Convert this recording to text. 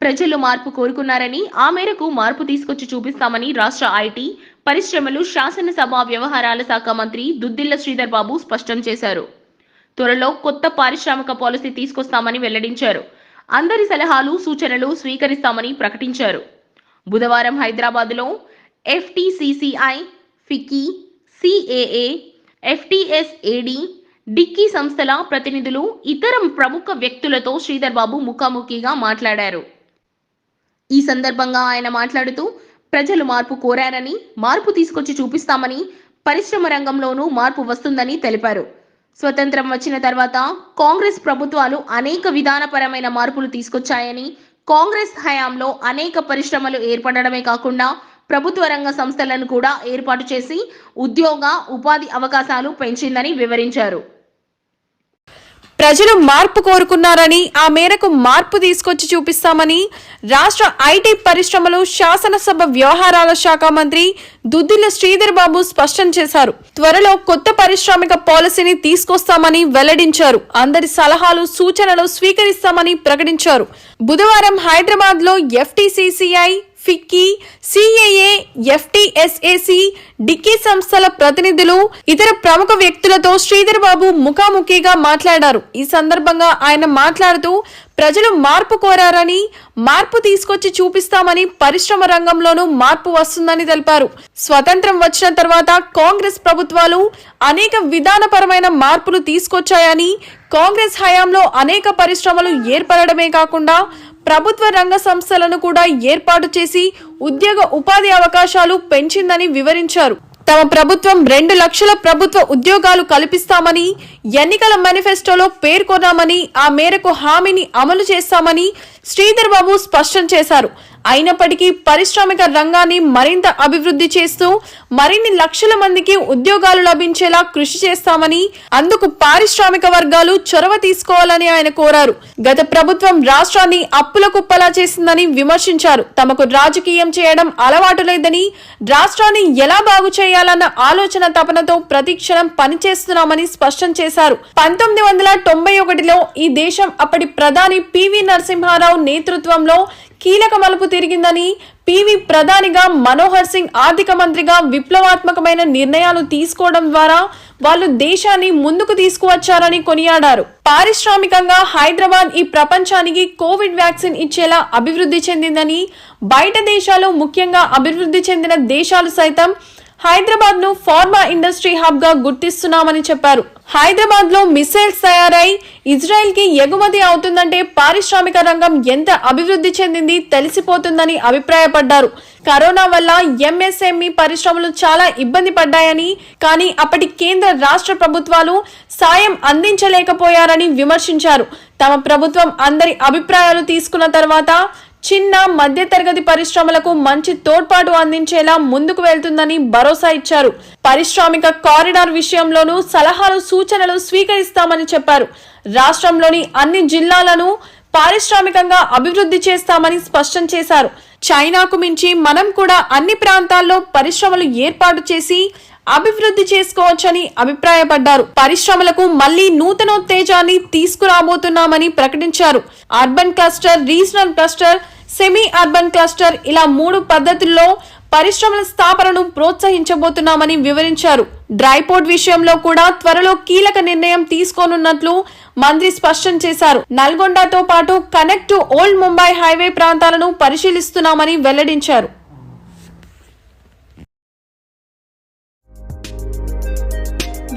ప్రజలు మార్పు కోరుకున్నారని ఆ మేరకు మార్పు తీసుకొచ్చి చూపిస్తామని రాష్ట్ర ఐటీ పరిశ్రమలు శాసనసభ వ్యవహారాల శాఖ మంత్రి దుద్దిల్ల శ్రీధర్ బాబు స్పష్టం చేశారు. త్వరలో కొత్త పారిశ్రామిక పాలసీ తీసుకొస్తామని వెల్లడించారు. అందరి సలహాలు సూచనలు స్వీకరిస్తామని ప్రకటించారు. బుధవారం హైదరాబాద్లో FTCCI FICCI CAA FTSAD DICCI సంస్థల ప్రతినిధులు ఇతర ప్రముఖ వ్యక్తులతో శ్రీధర్ బాబు ముఖాముఖిగా మాట్లాడారు. ఈ సందర్భంగా ఆయన మాట్లాడుతూ ప్రజలు మార్పు కోరారని మార్పు తీసుకొచ్చి చూపిస్తామని పరిశ్రమ రంగంలోనూ మార్పు వస్తుందని తెలిపారు. స్వతంత్రం వచ్చిన తర్వాత కాంగ్రెస్ ప్రభుత్వాలు అనేక విధానపరమైన మార్పులు తీసుకొచ్చాయని కాంగ్రెస్ హయాంలో అనేక పరిశ్రమలు ఏర్పడడమే కాకుండా ప్రభుత్వ రంగ సంస్థలను కూడా ఏర్పాటు చేసి ఉద్యోగ ఉపాధి అవకాశాలు పెంచిందని వివరించారు. ప్రజలు మార్పు కోరుకున్నారని ఆ మేరకు మార్పు తీసుకొచ్చి చూపిస్తామని రాష్ట్ర ఐటీ పరిశ్రమలు శాసనసభ వ్యవహారాల శాఖ మంత్రి దుద్దిల్ల శ్రీధర్ బాబు స్పష్టం చేశారు. త్వరలో కొత్త పారిశ్రామిక పాలసీని తీసుకొస్తామని వెల్లడించారు. అందరి సలహాలు సూచనలు స్వీకరిస్తామని ప్రకటించారు. బుధవారం హైదరాబాద్లో ఎఫ్టీసీసీఐ ఫిక్కీ సిఏఏ ఎఫ్టిఎస్ఏసి డిక్కీ సంస్థల ప్రతినిధులు ఇతర ప్రముఖ వ్యక్తులతో శ్రీధర్ బాబు ముఖాముఖిగా మాట్లాడారు. ఈ సందర్భంగా ఆయన మాట్లాడుతూ ప్రజలు మార్పు కోరారని మార్పు తీసుకొచ్చి చూపిస్తామని పరిశ్రమ రంగంలోనూ మార్పు వస్తుందని తెలిపారు. స్వతంత్రం వచ్చిన తర్వాత కాంగ్రెస్ ప్రభుత్వాలు అనేక విధానపరమైన మార్పులు తీసుకొచ్చాయని కాంగ్రెస్ హయాంలో అనేక పరిశ్రమలు ఏర్పడడమే కాకుండా ప్రభుత్వ రంగ సంస్థలను కూడా ఏర్పాటు చేసి ఉద్యోగ ఉపాధి అవకాశాలు పెంచిందని వివరించారు. తమ ప్రభుత్వం రెండు లక్షల ప్రభుత్వ ఉద్యోగాలు కల్పిస్తామని ఎన్నికల మేనిఫెస్టోలో పేర్కొన్నామని ఆ మేరకు హామీని అమలు చేస్తామని శ్రీధర్ బాబు స్పష్టం చేశారు. అయినప్పటికీ పారిశ్రామిక రంగాన్ని మరింత అభివృద్ధి చేస్తూ మరిన్ని లక్షల మందికి ఉద్యోగాలు లభించేలా కృషి చేస్తామని అందుకు పారిశ్రామిక వర్గాలు చొరవ తీసుకోవాలని ఆయన కోరారు. గత ప్రభుత్వం రాష్ట్రాన్ని అప్పుల కుప్పలా చేసిందని విమర్శించారు. తమకు రాజకీయం చేయడం అలవాటు లేదని రాష్ట్రాన్ని ఎలా బాగు చేయాలన్న ఆలోచన తపనతో ప్రతిక్షణం పనిచేస్తున్నామని స్పష్టం చేశారు. పంతొమ్మిది వందల తొంభై ఒకటిలో ఈ దేశం అప్పటి ప్రధాని పివి నరసింహారావు నేతృత్వంలో కీలక మలుపు తిరిగిందని పివి ప్రధానిగా మనోహర్ సింగ్ ఆర్థిక మంత్రిగా విప్లవాత్మకమైన నిర్ణయాలు తీసుకోవడం ద్వారా వాళ్ళు దేశాన్ని ముందుకు తీసుకువచ్చారని కొనియాడారు. పారిశ్రామికంగా హైదరాబాద్ ఈ ప్రపంచానికి కోవిడ్ వ్యాక్సిన్ ఇచ్చేలా అభివృద్ధి చెందిందని బయట దేశాలు ముఖ్యంగా అభివృద్ధి చెందిన దేశాలు సైతం హైదరాబాద్ను ఫార్మా ఇండస్ట్రీ హబ్గా గుర్తిస్తున్నామని చెప్పారు. హైదరాబాద్లో మిసైల్స్ తయారై ఇజ్రాయెల్కి ఎగుమతి అవుతుందంటే పారిశ్రామిక రంగం ఎంత అభివృద్ధి చెందింది తెలిసిపోతుందని అభిప్రాయపడ్డారు. కరోనా వల్ల ఎంఎస్ఎంఈ పరిశ్రమలు చాలా ఇబ్బంది పడ్డాయని కానీ అప్పటి కేంద్ర రాష్ట్ర ప్రభుత్వాలు సాయం అందించలేకపోయారని విమర్శించారు. తమ ప్రభుత్వం అందరి అభిప్రాయాలు తీసుకున్న తర్వాత చిన్న మధ్యతరగతి పరిశ్రమలకు మంచి తోడ్పాటు అందించేలా ముందుకు వెళ్తుందని భరోసా ఇచ్చారు. పారిశ్రామిక కారిడార్ విషయంలోనూ సలహాలు సూచనలు స్వీకరిస్తామని చెప్పారు. రాష్ట్రంలోని అన్ని జిల్లాలను పారిశ్రామికంగా అభివృద్ధి చేస్తామని స్పష్టం చేశారు. చైనాకు మించి మనం కూడా అన్ని ప్రాంతాల్లో పరిశ్రమలు ఏర్పాటు చేసి అభివృద్ధి చేసుకోవచ్చని అభిప్రాయపడ్డారు. పరిశ్రమలకు మళ్ళీ నూతనోత్తేజాన్ని తీసుకురాబోతున్నామని ప్రకటించారు. Urban cluster regional cluster semi urban cluster ఇలా మూడు పద్ధతుల్లో పరిశ్రమల స్థాపనను ప్రోత్సహించబోతున్నామని వివరించారు. డ్రైపోర్ట్ విషయంలో కూడా త్వరలో కీలక నిర్ణయం తీసుకోనున్నట్లు మంత్రి స్పష్టం చేశారు. నల్గొండతో పాటు connect to old Mumbai highway ప్రాంతాలను పరిశీలిస్తున్నామని వెల్లడించారు.